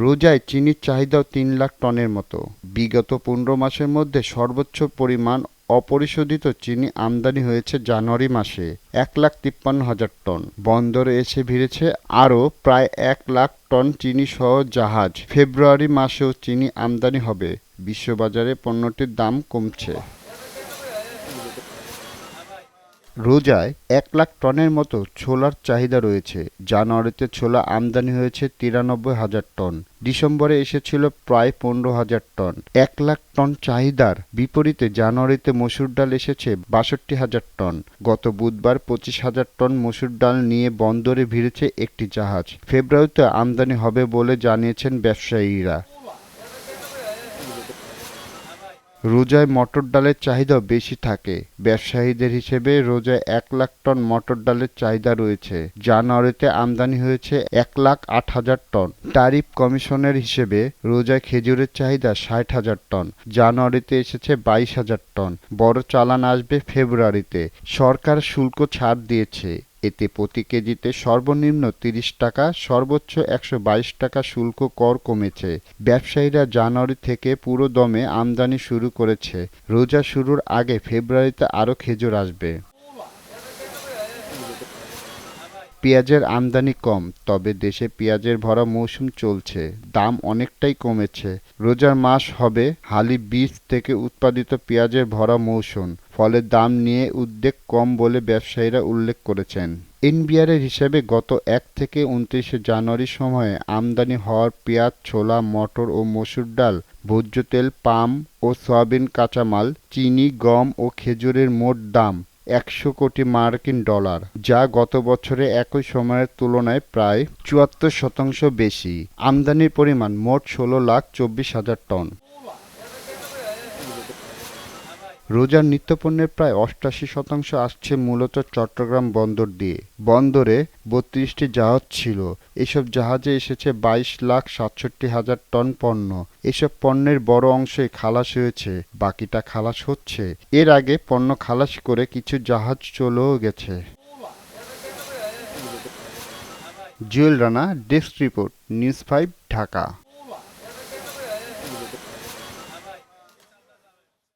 রোজায় চিনির চাহিদাও তিন লাখ টনের মতো। বিগত পনেরো মাসের মধ্যে সর্বোচ্চ পরিমাণ অপরিশোধিত চিনি আমদানি হয়েছে জানুয়ারি মাসে, এক লাখ তিপ্পান্ন হাজার টন। বন্দরে এসে ভিড়েছে আরও প্রায় এক লাখ টন চিনি সহ জাহাজ। ফেব্রুয়ারি মাসেও চিনি আমদানি হবে। বিশ্ববাজারে পণ্যটির দাম কমছে। রোজায় এক লাখ টনের মতো ছোলার চাহিদা রয়েছে। জানুয়ারিতে ছোলা আমদানি হয়েছে তিরানব্বই হাজার টন। ডিসেম্বরে এসেছিল প্রায় পনেরো হাজার টন। এক লাখ টন চাহিদার বিপরীতে জানুয়ারিতে মসুর ডাল এসেছে বাষট্টি হাজার টন। গত বুধবার পঁচিশ হাজার টন মসুর ডাল নিয়ে বন্দরে ভিড়েছে একটি জাহাজ। ফেব্রুয়ারিতে আমদানি হবে বলে জানিয়েছেন ব্যবসায়ীরা। রোজায় মটর ডালের চাহিদা বেশি থাকে। ব্যবসায়ীদের হিসেবে রোজায় এক লাখ টন মটর ডালের চাহিদা রয়েছে। জানুয়ারিতে আমদানি হয়েছে এক লাখ আট হাজার টন। ট্যারিফ কমিশনের হিসেবে রোজায় খেজুরের চাহিদা ষাট হাজার টন। জানুয়ারিতে এসেছে বাইশ হাজার টন। বড় চালান আসবে ফেব্রুয়ারিতে। সরকার শুল্ক ছাড় দিয়েছে। এতে প্রতি কেজিতে সর্বনিম্ন তিরিশ টাকা, সর্বোচ্চ একশো বাইশ টাকা শুল্ক কর কমেছে। ব্যবসায়ীরা জানুয়ারি থেকে পুরো দমে আমদানি শুরু করেছে। রোজা শুরুর আগে ফেব্রুয়ারিতে আরও খেজুর আসবে। পেঁয়াজের আমদানি কম, তবে দেশে পেঁয়াজের ভরা মৌসুম চলছে। দাম অনেকটাই কমেছে। রোজার মাস হবে হালি বীজ থেকে উৎপাদিত পেঁয়াজের ভরা মৌসুম, ফলে দাম নিয়ে উদ্বেগ কম বলে ব্যবসায়ীরা উল্লেখ করেছেন। এনবিআরের হিসেবে গত এক থেকে উনত্রিশে জানুয়ারি সময়ে আমদানি হওয়ার পেঁয়াজ, ছোলা, মটর ও মসুর ডাল ভোজ্য তেল পাম ও সয়াবিন কাঁচামাল, চিনি, গম ও খেজুরের মোট দাম একশো কোটি মার্কিন ডলার, যা গত বছরে একই সময়ের তুলনায় প্রায় চুয়াত্তর শতাংশ বেশি। আমদানির পরিমাণ মোট ষোলো লাখ চব্বিশ হাজার টন। রোজার নিত্যপণ্যের প্রায় অষ্টাশি শতাংশ আসছে মূলত চট্টগ্রাম বন্দর দিয়ে। বন্দরে বত্রিশটি জাহাজ ছিল। এসব জাহাজে এসেছে বাইশ লাখ সাতষট্টি হাজার টন পণ্য। এসব পণ্যের বড় অংশই খালাস হয়েছে, বাকিটা খালাস হচ্ছে। এর আগে পণ্য খালাস করে কিছু জাহাজ চলেও গেছে। Jewel Rana, desk report, news five, Dhaka.